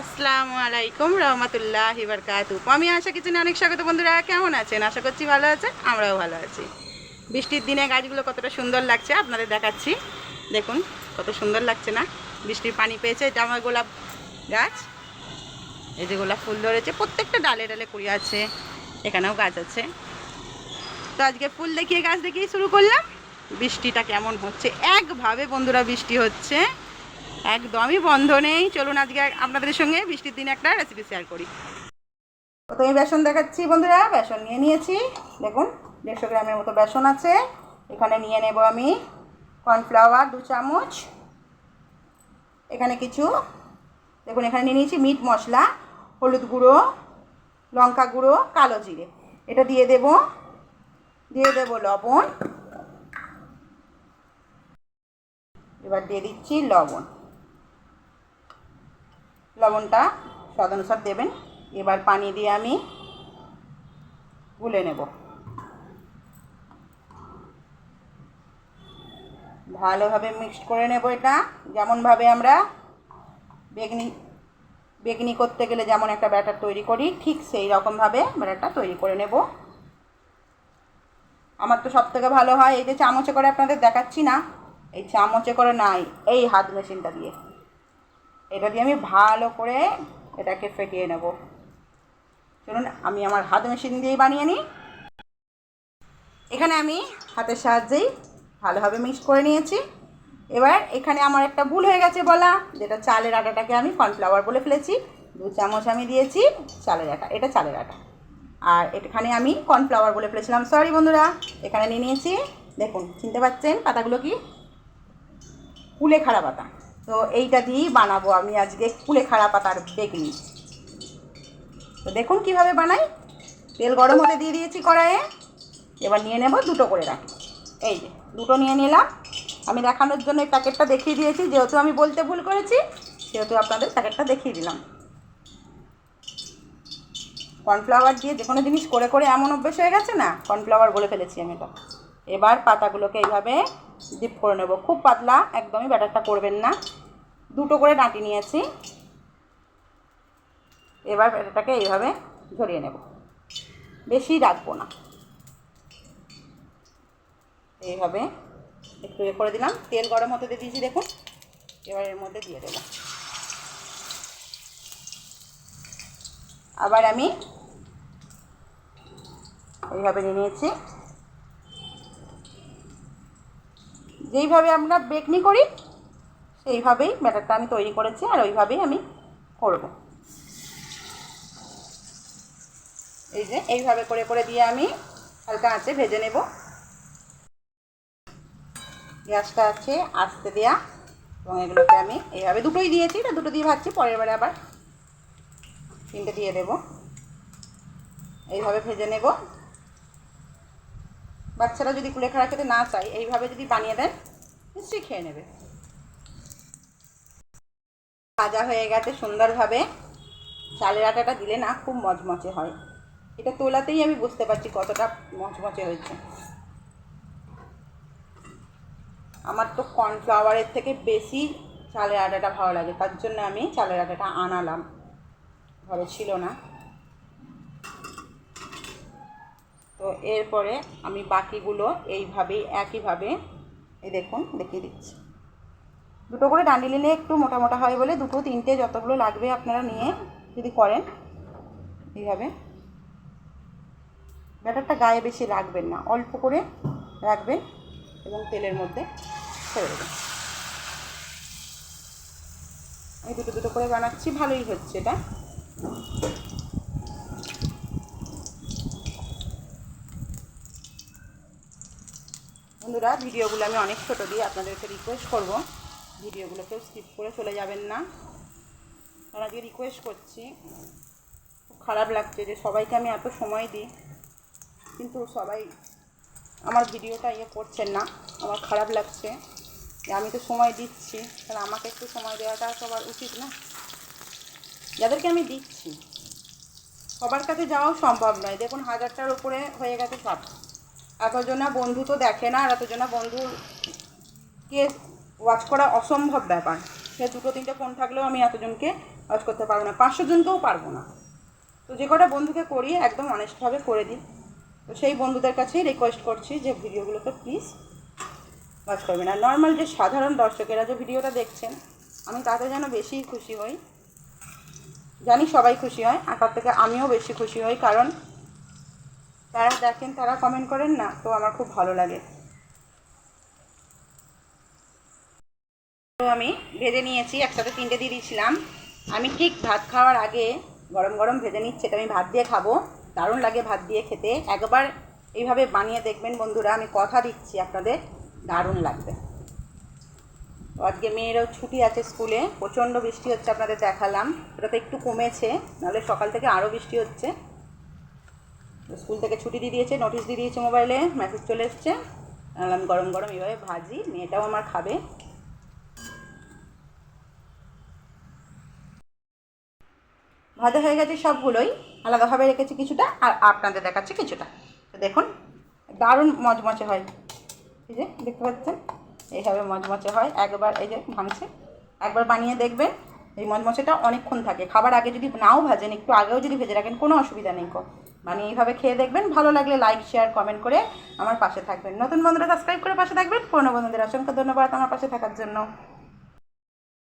আসসালামু আলাইকুম রহমতুল্লাহ বারকাতু আমি আশা কিচেনে অনেক স্বাগত বন্ধুরা। কেমন আছেন? আশা করছি ভালো আছেন? আমরাও ভালো আছি। বৃষ্টির দিনে গাছগুলো কতটা সুন্দর লাগছে আপনাদের দেখাচ্ছি। দেখুন, কত সুন্দর লাগছে না? বৃষ্টির পানি পেয়েছে। এটা আমার গোলাপ গাছ। এই যে গোলাপ ফুল ধরেছে। প্রত্যেকটা ডালে ডালে কুড়ি আছে। এখানেও গাছ আছে। তো আজকে ফুল দেখিয়ে গাছ দেখিয়ে শুরু করলাম। বৃষ্টিটা কেমন হচ্ছে? একভাবে বন্ধুরা বৃষ্টি হচ্ছে। একদমই বন্ধ নেই। চলুন আজকে আপনাদের সঙ্গে বৃষ্টির দিনে একটা রেসিপি শেয়ার করি। প্রথমে বেসন দেখাচ্ছি বন্ধুরা, বেসন নিয়ে নিয়েছি। দেখুন, দেড়শো গ্রামের মতো বেসন আছে। এখানে নিয়ে নেব আমি কর্নফ্লাওয়ার দু চামচ। এখানে কিছু, দেখুন, এখানে নিয়ে নিয়েছি মিট মশলা, হলুদ গুঁড়ো, লঙ্কা গুঁড়ো, কালো জিরে। এটা দিয়ে দেব দিয়ে দেব লবণ। এবার দিয়ে দিচ্ছি লবণ। লবণটা স্বাদ অনুসার দেবেন। এবার পানি দিয়ে আমি গুলে নেব। ভালোভাবে মিক্সড করে নেব এটা। যেমনভাবে আমরা বেগনি বেগনি করতে গেলে যেমন একটা ব্যাটার তৈরি করি, ঠিক সেই রকমভাবে ব্যাটারটা তৈরি করে নেব। আমার তো সব থেকে ভালো হয়, এই যে চামচে করে আপনাদের দেখাচ্ছি না, এই চামচে করে নাই, এই হাত মেশিনটা দিয়ে। এটা দিয়ে আমি ভালো করে এটাকে ফেটিয়ে নেব। চলুন, আমি আমার হাত মেশিন দিয়েই বানিয়ে নিই। এখানে আমি হাতের সাহায্যেই ভালোভাবে মিক্স করে নিয়েছি। এবার এখানে আমার একটা ভুল হয়ে গেছে বলা, যেটা চালের আটাটাকে আমি কর্নফ্লাওয়ার বলে ফেলেছি। দু চামচ আমি দিয়েছি চালের আটা, এটা চালের আটা। আর এখানে আমি কর্নফ্লাওয়ার বলে ফেলেছিলাম, সরি বন্ধুরা। এখানে নিয়ে নিয়েছি, দেখুন, চিনতে পারছেন পাতাগুলো কি? কুলে কুলেখাড়া পাতা। তো এইটা দিয়েই বানাবো আমি আজকে কুলেখাড়া পাতার বেগনি। তো দেখুন কীভাবে বানাই। তেল গরম হতে দিয়ে দিয়েছি কড়াইয়ে। এবার নিয়ে নেব দুটো করে রাখি। এই যে, দুটো নিয়ে নিলাম। আমি দেখানোর জন্য এই প্যাকেটটা দেখিয়ে দিয়েছি। যেহেতু আমি বলতে ভুল করেছি, সেহেতু আপনাদের প্যাকেটটা দেখিয়ে দিলাম। কর্নফ্লাওয়ার দিয়ে যে কোনো জিনিস করে করে এমন অভ্যেস হয়ে গেছে না? কর্নফ্লাওয়ার বলে ফেলেছি আমি এটা। এবার পাতাগুলোকে এইভাবে ডিপ করে নেব। খুব পাতলা, একদমই ব্যাটারটা করবেন না। দুটো করে ডাঁটি নিয়েছি। এবার ব্যাটারটাকে এইভাবে ঝরিয়ে নেব। বেশি রাখব না। এইভাবে একটু এ করে দিলাম। তেল গরম হতে দিয়ে দিয়েছি, দেখুন। এবার এর মধ্যে দিয়ে দেবো। আবার আমি এইভাবে নিয়ে নিয়েছি। যেইভাবে আমরা বেকনি করি, সেইভাবেই ব্যাটারটা আমি তৈরি করেছি আর ওইভাবেই আমি করব। এই যে, এইভাবে করে করে দিয়ে আমি হালকা আঁচে ভেজে নেব। গ্যাসটা আছে, আস্তে দেওয়া এবং এগুলোকে আমি এইভাবে দুটোই দিয়েছি, এটা দুটো দিয়ে ভাজছি, পরের বারে আবার তিনটে দিয়ে দেব। এইভাবে ভেজে নেব। বাচ্চারা যদি কুলেখাড়া খেতে না চায়, এইভাবে যদি বানিয়ে দেন, নিশ্চয়ই খেয়ে নেবে। ভাজা হয়ে গেছে সুন্দরভাবে। চালের আটাটা দিলে না খুব মচমচে হয়। এটা তোলাতেই আমি বুঝতে পারছি কতটা মচমচে হয়েছে। আমার তো কর্নফ্লাওয়ারের থেকে বেশি চালের আটাটা ভালো লাগে, তার জন্য আমি চালের আটাটা আনালাম। ঘরে ছিল না তো এরপরে আমি বাকিগুলো এইভাবেই, একইভাবে এই দেখুন, দেখিয়ে দিচ্ছি। দুটো করে ডান্ডিল নিলে একটু মোটা মোটা হয় বলে দুটো, তিনটে যতগুলো লাগবে আপনারা নিয়ে যদি করেন, এইভাবে। ব্যাটারটা গায়ে বেশি রাখবেন না, অল্প করে রাখবেন এবং তেলের মধ্যে ছেড়ে দেবেন। আমি দুটো দুটো করে বানাচ্ছি, ভালোই হচ্ছে এটা। বন্ধুরা, ভিডিওগুলো আমি অনেক ছোটো দিই আপনাদেরকে রিকোয়েস্ট করব। ভিডিওগুলো কেউ স্কিপ করে চলে যাবেন না। কারণ আজকে রিকোয়েস্ট করছি। খুব খারাপ লাগছে যে সবাইকে আমি এত সময় দিই, কিন্তু সবাই আমার ভিডিওটা ইয়ে করছেন না। আমার খারাপ লাগছে যে আমি তো সময় দিচ্ছি। তাহলে আমাকে একটু সময় দেওয়াটা সবার উচিত না? যাদেরকে আমি দিচ্ছি, সবার কাছে যাওয়াও সম্ভব নয়। দেখুন, হাজারটার উপরে হয়ে গেছে সব। এতজনা বন্ধু তো দেখে না, আর এতজনা বন্ধুকে ওয়াচ করা অসম্ভব ব্যাপার। সে দুটো তিনটে ফোন থাকলেও আমি এতজনকে ওয়াচ করতে পারব না। পাঁচশো জনকেও পারব না। তো যে কটা বন্ধুকে করি একদম অনেস্টভাবে করে দিই। তো সেই বন্ধুদের কাছেই রিকোয়েস্ট করছি যে ভিডিওগুলোকে প্লিজ ওয়াচ করবেন। আর নর্মাল যে সাধারণ দর্শকেরা যে ভিডিওটা দেখছেন, আমি তাতে যেন বেশি খুশি হই। জানি সবাই খুশি হয়, আর তার থেকে আমিও বেশি খুশি হই, কারণ তারা দেখেন, তারা কমেন্ট করেন না, তো আমার খুব ভালো লাগে। তো আমি ভেজে নিয়েছি, একসাথে তিনটে দিয়ে দিয়েছিলাম। আমি ঠিক ভাত খাওয়ার আগে গরম গরম ভেজে নিচ্ছি, এটা আমি ভাত দিয়ে খাব। দারুণ লাগে ভাত দিয়ে খেতে। একবার এইভাবে বানিয়ে দেখবেন বন্ধুরা, আমি কথা দিচ্ছি আপনাদের, দারুণ লাগবে। আজকে মেয়েরও ছুটি আছে স্কুলে, প্রচণ্ড বৃষ্টি হচ্ছে আপনাদের দেখালাম। এটা তো একটু কমেছে, নাহলে সকাল থেকে আরও বৃষ্টি হচ্ছে। স্কুল থেকে ছুটি দিয়ে দিয়েছে নোটিশ দিয়ে দিয়েছে মোবাইলে মেসেজ চলে এসছে। আমি গরম গরম এইভাবে ভাজি, মেয়েটাও আমার খাবে। ভাজা হয়ে গেছে সবগুলোই, আলাদাভাবে রেখেছি কিছুটা, আর আপনাদের দেখাচ্ছি কিছুটা। তো দেখুন, দারুণ মচমচে হয়। এই যে, দেখতে পাচ্ছেন? এইভাবে মচমচে হয়, একবার এই যে ভাঙছে। একবার বানিয়ে দেখবেন, এই মচমচেটা অনেকক্ষণ থাকে। খাবার আগে যদি নাও ভাজেন, একটু আগেও যদি ভেজে রাখেন, কোনো অসুবিধা নেই কো। মানে এইভাবে খেয়ে দেখবেন। ভালো লাগলে লাইক শেয়ার কমেন্ট করে আমার পাশে থাকবেন। নতুন বন্ধুরা সাবস্ক্রাইব করে পাশে থাকবেন। পুরনো বন্ধুদের অসংখ্য ধন্যবাদ আমার পাশে থাকার জন্য।